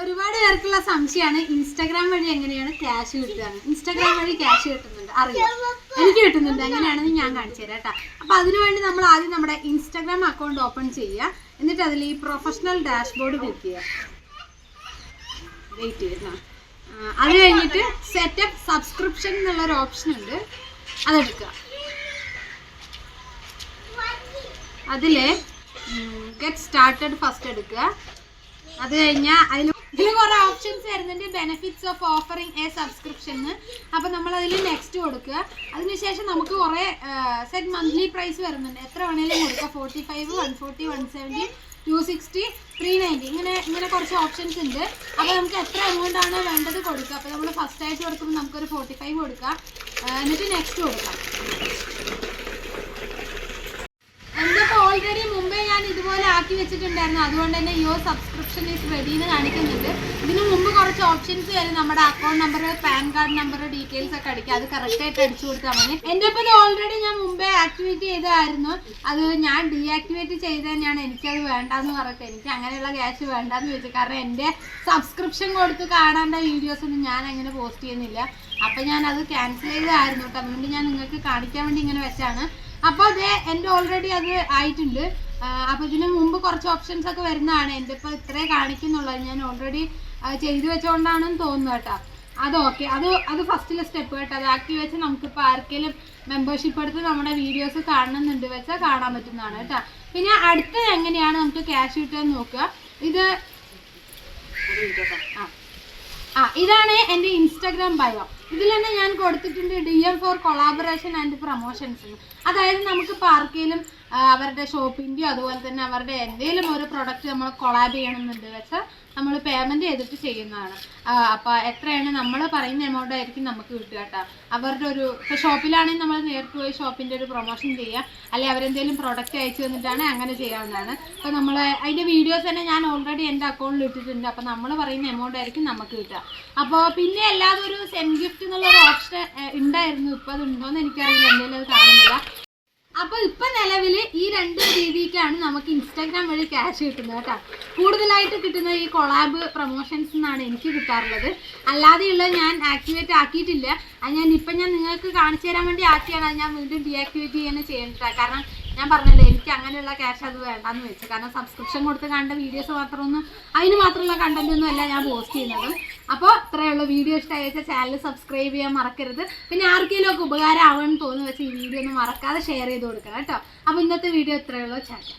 ഒരുപാട് പേർക്കുള്ള സംശയമാണ്. ഇൻസ്റ്റാഗ്രാം വഴി എങ്ങനെയാണ് ക്യാഷ് കിട്ടുക? ഇൻസ്റ്റാഗ്രാം വഴി ക്യാഷ് കിട്ടുന്നുണ്ട്. അറിയാം. എനിക്ക് കിട്ടുന്നുണ്ട്. എങ്ങനെയാണെന്ന് ഞാൻ കാണിച്ചു തരാം കേട്ടോ. അപ്പൊ അതിനുവേണ്ടി നമ്മൾ ആദ്യം നമ്മുടെ ഇൻസ്റ്റാഗ്രാം അക്കൗണ്ട് ഓപ്പൺ ചെയ്യുക. എന്നിട്ട് അതിൽ ഈ പ്രൊഫഷണൽ ഡാഷ്ബോർഡ് ക്ലിക്ക് ചെയ്യുക. വെയിറ്റ് ചെയ്യുന്ന അത് കഴിഞ്ഞിട്ട് സെറ്റപ്പ് സബ്സ്ക്രിപ്ഷൻ എന്നുള്ള ഒരു ഓപ്ഷൻ ഉണ്ട്. അതെടുക്കുക. അതിൽ ഗെറ്റ് സ്റ്റാർട്ടഡ് ഫസ്റ്റ് എടുക്കുക. അത് കഴിഞ്ഞാൽ അതിൽ ഇതിൽ കുറെ ഓപ്ഷൻസ് വരുന്നുണ്ട്. Benefits of offering a subscription അപ്പോൾ നമ്മൾ അതിൽ നെക്സ്റ്റ് കൊടുക്കുക. അതിനുശേഷം നമുക്ക് കുറേ സെറ്റ് മന്ത്ലി പ്രൈസ് വരുന്നുണ്ട്. എത്ര വേണേലും കൊടുക്കുക forty five one forty one seventy two sixty three ninety ഇങ്ങനെ ഇങ്ങനെ കുറച്ച് ഓപ്ഷൻസ് ഉണ്ട്. അപ്പോൾ നമുക്ക് എത്ര എമൗണ്ട് ആണോ വേണ്ടത് കൊടുക്കുക. അപ്പോൾ നമ്മൾ ഫസ്റ്റ് ആയിട്ട് കൊടുക്കുമ്പോൾ നമുക്കൊരു ഫോർട്ടി ഫൈവ് കൊടുക്കാം എന്നിട്ട് നെക്സ്റ്റ് കൊടുക്കാം എന്റെ ഇപ്പോൾ ഓൾറെഡി മുമ്പേ ഞാൻ ആക്കി വെച്ചിട്ടുണ്ടായിരുന്നു. അതുകൊണ്ട് തന്നെ യുവർ സബ്സ്ക്രിപ്ഷൻ ഈസ് റെഡി എന്ന് കാണിക്കുന്നുണ്ട്. ഇതിന് മുമ്പ് കുറച്ച് ഓപ്ഷൻസ് വരും. നമ്മുടെ account number PAN card number details ഒക്കെ അടിക്കുക അത് കറക്റ്റ് ആയിട്ട് അടിച്ചു കൊടുത്താൽ മതി. എന്റെ ഒപ്പം ഓൾറെഡി ഞാൻ മുമ്പേ ആക്ടിവേറ്റ് ചെയ്തായിരുന്നു അത് ഞാൻ ഡീആക്ടിവേറ്റ് ചെയ്ത് തന്നെയാണ്. എനിക്കത് വേണ്ടെന്ന് പറഞ്ഞിട്ട് എനിക്ക് അങ്ങനെയുള്ള ക്യാഷ് വേണ്ടെന്ന് വെച്ചു കാരണം എന്റെ സബ്സ്ക്രിപ്ഷൻ കൊടുത്ത് കാണേണ്ട വീഡിയോസ് ഒന്നും ഞാൻ അങ്ങനെ പോസ്റ്റ് ചെയ്യുന്നില്ല. അപ്പം ഞാൻ അത് ക്യാൻസൽ ചെയ്തായിരുന്നു കേട്ടോ. അതുകൊണ്ട് ഞാൻ നിങ്ങൾക്ക് കാണിക്കാൻ വേണ്ടി ഇങ്ങനെ വെച്ചാണ്. അപ്പോൾ അത് എന്റെ ഓൾറെഡി അത് ആയിട്ടുണ്ട്. അപ്പോൾ ഇതിന് മുമ്പ് കുറച്ച് ഓപ്ഷൻസ് ഒക്കെ വരുന്നതാണ്. എന്റെ ഇപ്പോൾ ഇത്രേ കാണിക്കുന്നുള്ളത് ഞാൻ ഓൾറെഡി ചെയ്തു വെച്ചുകൊണ്ടാണെന്ന് തോന്നുന്നു കേട്ടോ. അത് ഓക്കെ അത് അത് ഫസ്റ്റിലെ സ്റ്റെപ്പ് കേട്ടോ. അത് ആക്കി വെച്ച് നമുക്കിപ്പോൾ ആർക്കെങ്കിലും മെമ്പർഷിപ്പ് എടുത്ത് നമ്മുടെ വീഡിയോസ് കാണണമെന്നുണ്ട് വെച്ചാൽ കാണാൻ പറ്റുന്നതാണ് കേട്ടോ. പിന്നെ അടുത്തത് എങ്ങനെയാണ് നമുക്ക് ക്യാഷ് കിട്ടുക നോക്കുക. ഇത് ആ ഇതാണ് എന്റെ ഇൻസ്റ്റാഗ്രാം ബയോ ഇതിൽ തന്നെ ഞാൻ കൊടുത്തിട്ടുണ്ട് D M for collaboration and promotions അതായത് നമുക്ക് പാർക്കിലും അവരുടെ ഷോപ്പിന്റെയോ അതുപോലെ തന്നെ അവരുടെ എന്തെങ്കിലും ഒരു പ്രൊഡക്റ്റ് നമ്മൾ കൊളാബ് ചെയ്യണമെന്നുണ്ട് വെച്ചാൽ നമ്മൾ പേയ്മെന്റ് ചെയ്തിട്ട് ചെയ്യുന്നതാണ്. അപ്പോൾ എത്രയാണ് നമ്മൾ പറയുന്ന എമൗണ്ട് ആയിരിക്കും നമുക്ക് കിട്ടുക കേട്ടോ. അവരുടെ ഒരു ഇപ്പോൾ ഷോപ്പിലാണെങ്കിൽ നമ്മൾ നേരിട്ട് പോയി ഷോപ്പിന്റെ ഒരു പ്രൊമോഷൻ ചെയ്യുക അല്ലെങ്കിൽ അവരെന്തെങ്കിലും പ്രൊഡക്റ്റ് അയച്ചു തന്നിട്ടാണ് അങ്ങനെ ചെയ്യാവുന്നതാണ്. അപ്പോൾ നമ്മൾ അതിന്റെ വീഡിയോസ് തന്നെ ഞാൻ ഓൾറെഡി എന്റെ അക്കൗണ്ടിൽ ഇട്ടിട്ടുണ്ട്. അപ്പോൾ നമ്മൾ പറയുന്ന എമൗണ്ട് ആയിരിക്കും നമുക്ക് കിട്ടുക. അപ്പോൾ പിന്നെ അല്ലാതെ ഒരു സെൻ ഗിഫ്റ്റ് എന്നുള്ള ഒരു ഓപ്ഷൻ ഉണ്ടായിരുന്നു ഇപ്പൊ അത് ഉണ്ടോയെന്ന് എനിക്കറിയില്ല. എന്തെങ്കിലും അത് കാണുന്നില്ല. അപ്പോൾ ഇപ്പൊ നിലവിൽ ഈ രണ്ട് രീതിക്കാണ് നമുക്ക് ഇൻസ്റ്റാഗ്രാം വഴി ക്യാഷ് കിട്ടുന്നത് കേട്ടോ. കൂടുതലായിട്ട് കിട്ടുന്ന ഈ കൊളാബ് പ്രൊമോഷൻസ് എന്നാണ് എനിക്ക് കിട്ടാറുള്ളത്. അല്ലാതെയുള്ള ഞാൻ ആക്ടിവേറ്റ് ആക്കിയിട്ടില്ല. അത് ഞാൻ ഇപ്പം ഞാൻ നിങ്ങൾക്ക് കാണിച്ചു തരാൻ വേണ്ടി ആക്കിയാണ്. അത് ഞാൻ വീണ്ടും ഡീആക്ടിവേറ്റ് ചെയ്യാൻ ചെയ്യേണ്ടത് കാരണം ഞാൻ പറഞ്ഞല്ലോ എനിക്ക് അങ്ങനെയുള്ള ക്യാഷ് അത് വേണ്ടാന്ന് വെച്ചു. കാരണം സബ്സ്ക്രിപ്ഷൻ കൊടുത്ത് കണ്ട വീഡിയോസ് മാത്രമൊന്നും അതിന് മാത്രമുള്ള കണ്ടന്റ് ഒന്നും അല്ല ഞാൻ പോസ്റ്റ് ചെയ്യുന്നത്. അപ്പോൾ ഇത്രയേ ഉള്ളൂ. വീഡിയോ ഇഷ്ടമായി വെച്ചാൽ ചാനൽ സബ്സ്ക്രൈബ് ചെയ്യാൻ മറക്കരുത്. പിന്നെ ആർക്കെങ്കിലും ഒക്കെ ഉപകാരം ആവുമെന്ന് തോന്നുന്നു വെച്ചാൽ ഈ വീഡിയോ ഒന്ന് മറക്കാതെ ഷെയർ ചെയ്ത് കൊടുക്കണം കേട്ടോ. അപ്പോൾ ഇന്നത്തെ വീഡിയോ ഇത്രയേ ഉള്ളൂ. ചാറ്റ